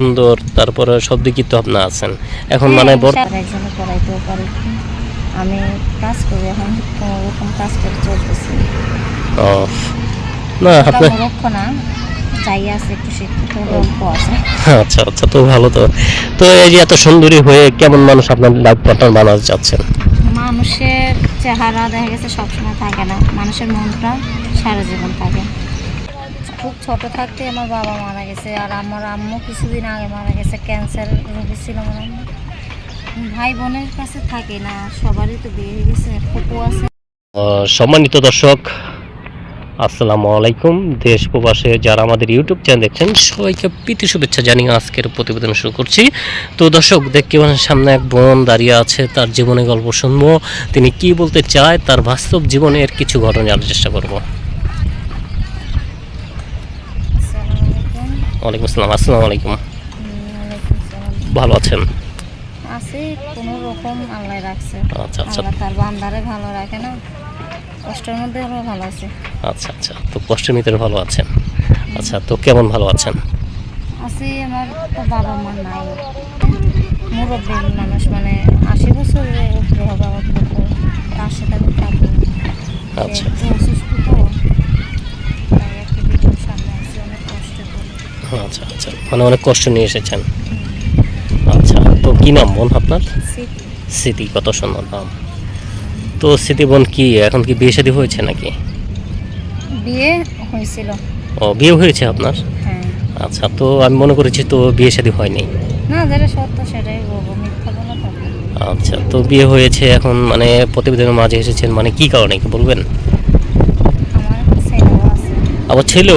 সুন্দর তারপরে সব দিকই তো আপনি আছেন। এখন মানে হ্যাঁ, আমি কাজ করি এখন কাজ করে চলতেছি। ও, না আপনি না। আচ্ছা আচ্ছা তো ভালো তো। তো এই যে এত সুন্দরী হয়ে কেমন মানুষ আপনার লাইফ পার্টনার বানাতে চাচ্ছেন? মানুষের চেহারা দেখা গেছে সবসময় থাকে না। মানুষের মনটা সারা জীবন থাকে। খুব ছোট থাকতে আমার বাবা মারা গেছে আর আমার আম্মু কিছুদিন আগে মারা গেছে ক্যান্সার রোগী ছিল আমার আম্মু। ভাই বোনের কাছে থাকে না, সবারই তো বিয়ে হয়ে গেছে ফুপু আছে। সম্মানিত দর্শক, আসসালামু আলাইকুম। দেশ প্রবাসে যারা আমাদের ইউটিউব চ্যানেল দেখছেন, সবাইকে প্রীতি শুভেচ্ছা জানিয়ে আজকের প্রতিবেদন শুরু করছি। তো দর্শক, দেখতে পাচ্ছেন সামনে এক বোন দাঁড়িয়ে আছে, তার জীবনে গল্প শুনব। তিনি কি বলতে চায়, তার বাস্তব জীবনের কিছু ঘটনা জানার চেষ্টা করব আসসালামু আলাইকুম ওয়ালাইকুম আসসালাম। আসসালামু আলাইকুম। ভালো আছেন? আছে কোনো রকম আল্লাহ রাখছে। আচ্ছা আচ্ছা। তার বান্দারে ভালো রাখে না। কষ্টের মধ্যে হলেও ভালো আছে। আচ্ছা আচ্ছা। তো কষ্টের ভিতরে ভালো আছেন? আচ্ছা তো কেমন ভালো আছেন? আছে আমার তো বাবা মা নাই। মুরব্বী মানুষ মানে আশি বছরের উপরে হবে আমার তার সাথে আমি থাকি। আচ্ছা। অসুস্থ তো তাই একটু ভিডিওর সামনে আছে অনেক কষ্ট করি আচ্ছা আচ্ছা। মানে অনেক কষ্ট নিয়ে এসেছেন। আচ্ছা তো কি নাম বোন আপনার? স্মৃতি। কত সুন্দর নাম। তো স্মৃতি বোন কি এখন কি বিয়ে শাদী হয়েছে নাকি? বিয়ে হয়েছিল। ও বিয়ে হয়েছে আপনার? হ্যাঁ। আচ্ছা তো আমি মনে করেছি তো বিয়ে শাদী হয়নি। না যেটা সত্য সেটাই বলব মিথ্যা বলা আচ্ছা তো বিয়ে হয়েছে এখন মানে প্রতিবেদনের মাঝে এসেছেন মানে কি কারণে কি বলবেন? আমার আবার ছেলেও